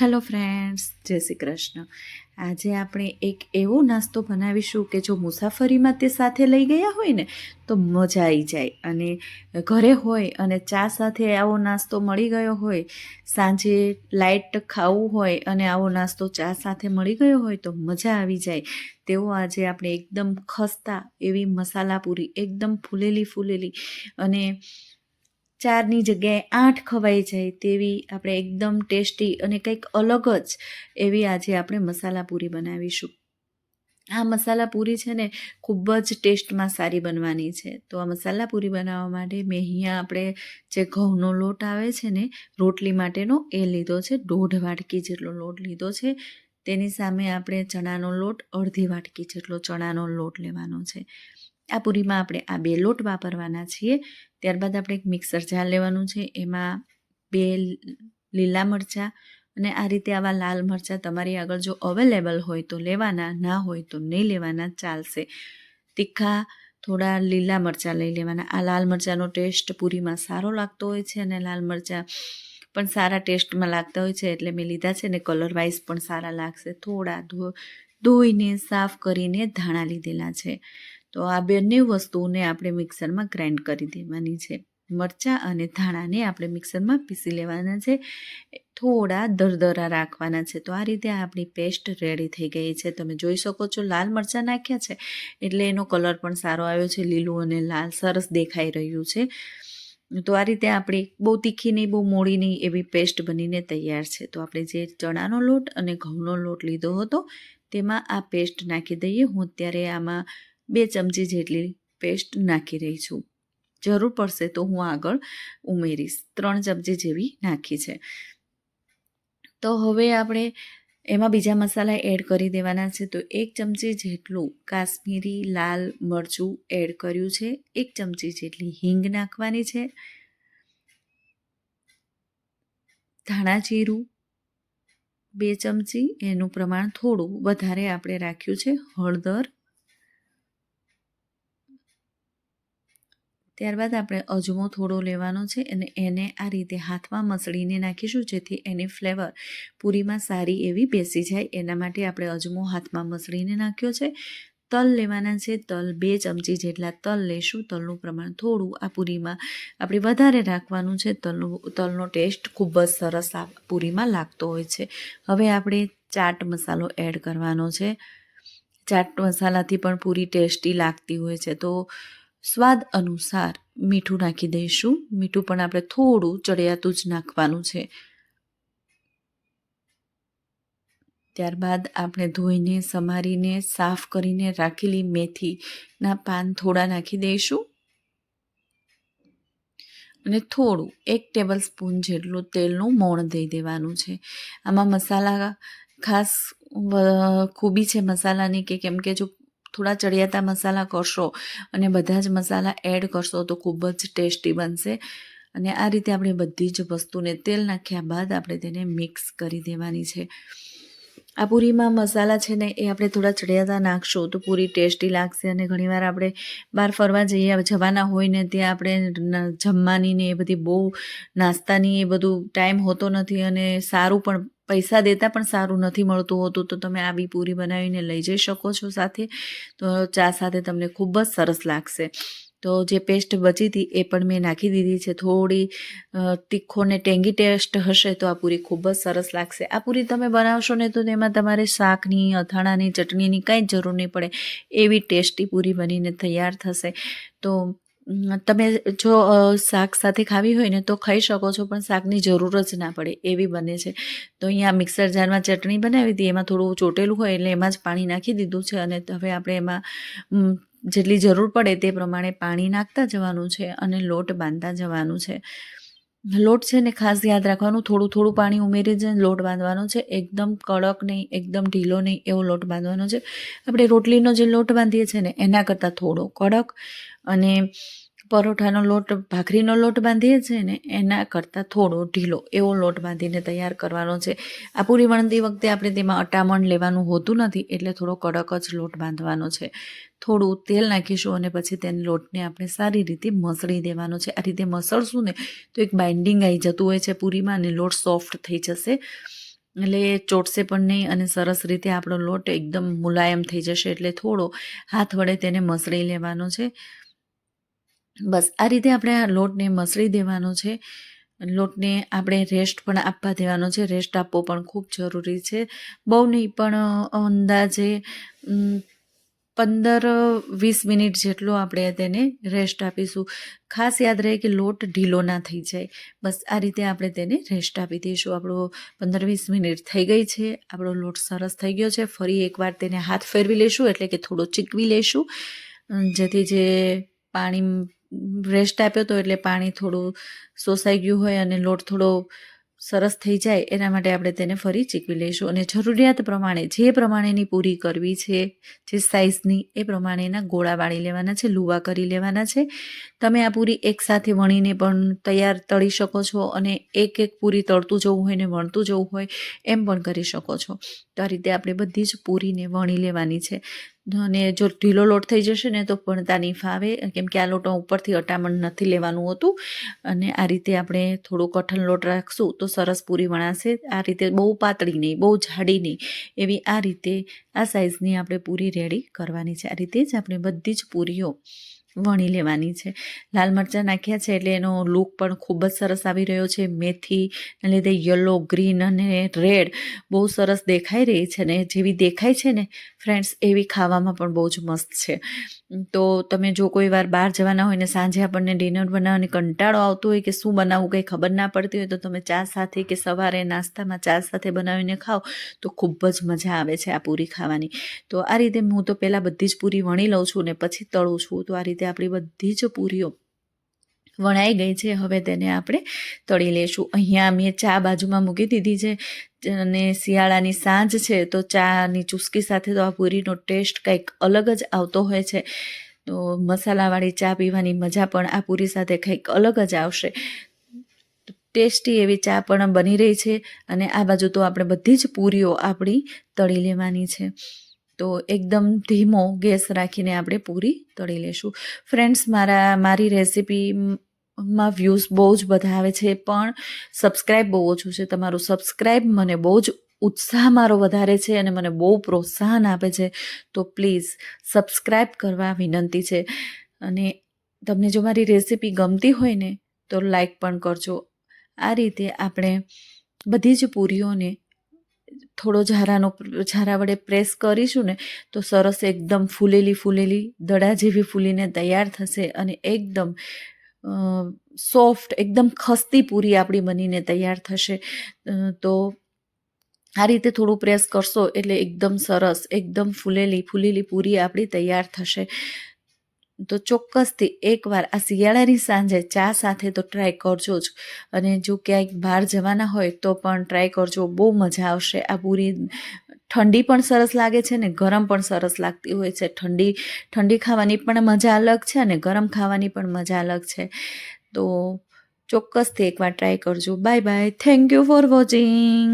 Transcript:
Hello friends જય શ્રી કૃષ્ણ. આજે આપણે એક એવો નાસ્તો બનાવીશું કે જો મુસાફરીમાં તે સાથે લઈ ગયા હોય ને, તો મજા આવી જાય. અને ઘરે હોય અને ચા સાથે આવો નાસ્તો મળી ગયો હોય, સાંજે લાઇટ ખાવું હોય અને આવો નાસ્તો ચા સાથે મળી ગયો હોય, તો મજા આવી જાય. તેવો આજે આપણે એકદમ ખસ્તા એવી મસાલા પૂરી એકદમ ફૂલેલી ફૂલેલી અને ચારની જગ્યાએ આઠ ખવાઈ જાય તેવી આપણે એકદમ ટેસ્ટી અને કંઈક અલગ જ એવી આજે આપણે મસાલા પૂરી બનાવીશું. આ મસાલા પૂરી છે ને ખૂબ જ ટેસ્ટમાં સારી બનવાની છે. તો આ મસાલા પૂરી બનાવવા માટે મેં અહીંયા આપણે જે ઘઉંનો લોટ આવે છે ને, રોટલી માટેનો, એ લીધો છે, દોઢ વાટકી જેટલો લોટ લીધો છે. તેની સામે આપણે ચણાનો લોટ, અડધી વાટકી જેટલો ચણાનો લોટ લેવાનો છે. આ પૂરીમાં આપણે આ બે લોટ વાપરવાના છીએ. ત્યારબાદ આપણે એક મિક્સર જાર લેવાનું છે. એમાં બે લીલા મરચાં અને આ રીતે આવા લાલ મરચાં તમારી આગળ જો અવેલેબલ હોય તો લેવાના, ના હોય તો નહીં લેવાના, ચાલશે. તીખા થોડા લીલા મરચાં લઈ લેવાના. આ લાલ મરચાંનો ટેસ્ટ પૂરીમાં સારો લાગતો હોય છે અને લાલ મરચાં પણ સારા ટેસ્ટમાં લાગતા હોય છે એટલે મેં લીધા છે ને કલર વાઇઝ પણ સારા લાગશે. થોડા ધોઈને સાફ કરીને ધાણા લીધેલા છે. તો આ બંને વસ્તુઓને આપણે મિક્સરમાં ગ્રાઇન્ડ કરી દેવાની છે. મરચાં અને ધાણાને આપણે મિક્સરમાં પીસી લેવાના છે. થોડા દરદરા રાખવાના છે. તો આ રીતે આપણી પેસ્ટ રેડી થઈ ગઈ છે. તમે જોઈ શકો છો લાલ મરચાં નાખ્યા છે. એટલે એનો કલર પણ સારો આવ્યો છે. લીલું અને લાલ સરસ દેખાઈ રહ્યું છે. તો આ રીતે આપણી બહુ તીખી નહીં, બહુ મોડી નહીં એવી પેસ્ટ બનીને તૈયાર છે. તો આપણે જે ચણાનો લોટ અને ઘઉંનો લોટ લીધો હતો, તેમાં આ પેસ્ટ નાખી દઈએ. હું અત્યારે આમાં બે ચમચી જેટલી પેસ્ટ નાખી રહી છું. જરૂર પડશે તો હું આગળ ઉમેરીશ. ત્રણ ચમચી જેવી નાખી છે. તો હવે આપણે એમાં બીજા મસાલા એડ કરી દેવાના છે. તો એક ચમચી જેટલું કાશ્મીરી લાલ મરચું એડ કર્યું છે. એક ચમચી જેટલી હિંગ નાખવાની છે. ધાણા જીરું બે ચમચી, એનું પ્રમાણ થોડું વધારે આપણે રાખ્યું છે. હળદર ત્યારબાદ આપણે અજમો થોડો લેવાનો છે અને એને આ રીતે હાથમાં મસળીને નાખીશું જેથી એની ફ્લેવર પૂરીમાં સારી એવી બેસી જાય. એના માટે આપણે અજમો હાથમાં મસળીને નાખ્યો છે. તલ લેવાના છે. તલ બે ચમચી જેટલા તલ લેશું. તલનું પ્રમાણ થોડું આ પૂરીમાં આપણે વધારે રાખવાનું છે. તલનું, તલનો ટેસ્ટ ખૂબ જ સરસ આ પૂરીમાં લાગતો હોય છે. હવે આપણે ચાટ મસાલો એડ કરવાનો છે. ચાટ મસાલાથી પણ પૂરી ટેસ્ટી લાગતી હોય છે. તો સ્વાદ અનુસાર મીઠું નાખી દઈશું. મીઠું પણ આપણે થોડું ચડિયાતું જ નાખવાનું છે. ત્યારબાદ આપણે ધોઈને, સમારીને, સાફ કરીને રાખેલી મેથીના પાન થોડા નાખી દઈશું. અને થોડું, એક ટેબલ સ્પૂન જેટલું તેલનું મોણ દઈ દેવાનું છે. આમાં મસાલા ખાસ ખૂબી છે મસાલાની કે કેમ કે જો થોડા ચડિયાતા મસાલા કરશો અને બધા જ મસાલા એડ કરશો તો ખૂબ જ ટેસ્ટી બનશે. અને આ રીતે આપણે બધી જ વસ્તુને તેલ નાખ્યા બાદ આપણે તેને મિક્સ કરી દેવાની છે. આ પૂરીમાં મસાલા છે ને એ આપણે થોડા ચડિયાતા નાખશો તો પૂરી ટેસ્ટી લાગશે અને ઘણીવાર આપણે બહાર ફરવા જઈએ, જવાના હોય ને ત્યાં આપણે જમવાની ને એ બધી બહુ નાસ્તાની એ બધું ટાઈમ હોતો નથી અને સારું પણ પૈસા દેતા પણ સારું નથી મળતું હોતું, તો તમે આ બી પૂરી બનાવીને લઈ જઈ શકો છો સાથે. તો ચા સાથે તમને ખૂબ જ સરસ લાગશે. તો જે પેસ્ટ બચી હતી એ પણ મેં નાખી દીધી છે. થોડી તીખો ને ટેંગી ટેસ્ટ હશે તો આ પૂરી ખૂબ જ સરસ લાગશે. આ પૂરી તમે બનાવશો ને તો તેમાં તમારે શાકની, અથાણાની, ચટણીની કાંઈ જરૂર નહીં પડે. એવી ટેસ્ટી પૂરી બનીને તૈયાર થશે. તો તમે જો શાક સાથે ખાવી હોય ને તો ખાઈ શકો છો, પણ શાકની જરૂર જ ના પડે એવી બને છે. તો અહીંયા મિક્સર જારમાં ચટણી બનાવી હતી, એમાં થોડું ચોટેલું હોય એટલે એમાં જ પાણી નાખી દીધું છે અને હવે આપણે એમાં જેટલી જરૂર પડે તે પ્રમાણે પાણી નાખતા જવાનું છે અને લોટ બાંધતા જવાનું છે. લોટ છે ને ખાસ યાદ રાખવાનું, થોડું થોડું પાણી ઉમેરી જ લોટ બાંધવાનો છે. એકદમ કડક નહીં, એકદમ ઢીલો નહીં એવો લોટ બાંધવાનો છે. આપણે રોટલીનો જે લોટ બાંધીએ છીએ ને, એના કરતાં થોડો કડક અને પરોઠાનો લોટ, ભાખરીનો લોટ બાંધીએ છીએ ને એના કરતાં થોડો ઢીલો એવો લોટ બાંધીને તૈયાર કરવાનો છે. આ પૂરી વણતી વખતે આપણે તેમાં અટામણ લેવાનું હોતું નથી એટલે થોડો કડક જ લોટ બાંધવાનો છે. થોડું તેલ નાખીશું અને પછી તેને લોટને આપણે સારી રીતે મસળી દેવાનો છે. આ રીતે મસળશું ને તો એક બાઇન્ડિંગ આવી જતું હોય છે પૂરીમાં અને લોટ સોફ્ટ થઈ જશે. એટલે ચોટશે પણ નહીં અને સરસ રીતે આપણો લોટ એકદમ મુલાયમ થઈ જશે એટલે થોડો હાથ વડે તેને મસળી લેવાનો છે. બસ, આ રીતે આપણે આ લોટને મસળી દેવાનો છે. લોટને આપણે રેસ્ટ પણ આપવા દેવાનો છે. રેસ્ટ આપવો પણ ખૂબ જરૂરી છે. બહુ નહીં, પણ અંદાજે પંદર, વીસ મિનિટ જેટલો આપણે તેને રેસ્ટ આપીશું. ખાસ યાદ રહે કે લોટ ઢીલો ના થઈ જાય. બસ, આ રીતે આપણે તેને રેસ્ટ આપી દઈશું. આપણો પંદર, વીસ મિનિટ થઈ ગઈ છે. આપણો લોટ સરસ થઈ ગયો છે. ફરી એકવાર તેને હાથ ફેરવી લઈશું એટલે કે થોડો ચીકવી લઈશું જેથી જે પાણી રેસ્ટ આપ્યો હતો એટલે પાણી થોડું શોષાઈ ગયું હોય અને લોટ થોડો સરસ થઈ જાય, એના માટે આપણે તેને ફરી ચીકવી લઈશું. અને જરૂરિયાત પ્રમાણે, જે પ્રમાણેની પૂરી કરવી છે, જે સાઇઝની એ પ્રમાણેના ગોળા વાળી લેવાના છે, લુવા કરી લેવાના છે. તમે આ પૂરી એકસાથે વણીને પણ તૈયાર તળી શકો છો અને એક એક પૂરી તળતું જવું હોય ને વણતું જવું હોય, એમ પણ કરી શકો છો. તો આ રીતે આપણે બધી જ પૂરીને વણી લેવાની છે. અને જો ઢીલો લોટ થઈ જશે ને તો વણતા નહીં ફાવે. કેમ કે આ લોટો ઉપરથી અટામણ નથી લેવાનું હોતું. અને આ રીતે આપણે થોડું કઠણ લોટ રાખશું તો સરસ પૂરી વણાશે. આ રીતે બહુ પાતળી નહીં, બહુ જાડી નહીં. એવી આ રીતે આ સાઇઝની આપણે પૂરી રેડી કરવાની છે. આ રીતે જ આપણે બધી જ પૂરીઓ વણી લેવાની છે. લાલ મરચાં નાખ્યા છે એટલે એનો લુક પણ ખૂબ જ સરસ આવી રહ્યો છે. મેથીને લીધે યલો ગ્રીન અને રેડ બહુ સરસ દેખાઈ રહી છે ને જેવી દેખાય છે ને ફ્રેન્ડ્સ એવી ખાવામાં પણ બહુ જ મસ્ત છે. તો તમે જો કોઈ વાર બહાર જવાના હોય ને સાંજે આપણને ડિનર બનાવવાની કંટાળો આવતો હોય કે શું બનાવવું કંઈ ખબર ના પડતી હોય તો તમે ચા સાથે કે સવારે નાસ્તામાં ચા સાથે બનાવીને ખાઓ તો ખૂબ જ મજા આવે છે આ પૂરી ખાવાની. તો આ રીતે હું તો પહેલાં બધી જ પૂરી વણી લઉં છું ને પછી તળું છું તો આ રીતે આપણી બધી જ પૂરીઓ વણાઈ ગઈ છે. હવે તેને આપણે તળી લઈશું અહીંયા મેં ચા બાજુમાં મૂકી દીધી છે અને શિયાળાની સાંજ છે તો ચાની ચુસ્કી સાથે તો આ પૂરીનો ટેસ્ટ કંઈક અલગ જ આવતો હોય છે. તો મસાલાવાળી ચા પીવાની મજા પણ આ પૂરી સાથે કંઈક અલગ જ આવશે. ટેસ્ટી એવી ચા પણ બની રહી છે અને આ બાજુ તો આપણે બધી જ પૂરીઓ આપણી તળી લેવાની છે. તો એકદમ ધીમો ગેસ રાખીને આપણે પૂરી તળી લેશું. ફ્રેન્ડ્સ મારા, મારી રેસીપી માં વ્યૂઝ બહુ જ બધા આવે છે, પણ સબસ્ક્રાઈબ બહુ ઓછું છે. તમારું સબસ્ક્રાઈબ મને બહુ જ ઉત્સાહ મારો વધારે છે અને મને બહુ પ્રોત્સાહન આપે છે. તો પ્લીઝ સબસ્ક્રાઈબ કરવા વિનંતી છે. અને તમને જો મારી રેસિપી ગમતી હોય ને, તો લાઈક પણ કરજો. આ રીતે આપણે બધી જ પૂરીઓને થોડો ઝારાનો ઝારા વડે પ્રેસ કરીશું ને, તો સરસ એકદમ ફૂલેલી ફૂલેલી દડા જેવી ફૂલીને તૈયાર થશે અને એકદમ સોફ્ટ, એકદમ ખસ્તી પૂરી આપણી બનીને તૈયાર થશે. તો આ રીતે થોડું પ્રેસ કરશો એટલે એકદમ સરસ, એકદમ ફૂલેલી ફૂલેલી પૂરી આપણી તૈયાર થશે. તો ચોક્કસથી એકવાર આ શિયાળાની સાંજે ચા સાથે તો ટ્રાય કરજો જ. અને જો ક્યાંક બહાર જવાના હોય તો પણ ટ્રાય કરજો. બહુ મજા આવશે. આ પૂરી ઠંડી પણ સરસ લાગે છે ને ગરમ પણ સરસ લાગતી હોય છે. ઠંડી ઠંડી ખાવાની પણ મજા અલગ છે અને ગરમ ખાવાની પણ મજા અલગ છે. તો ચોક્કસથી એકવાર ટ્રાય કરજો. Bye bye thank you for watching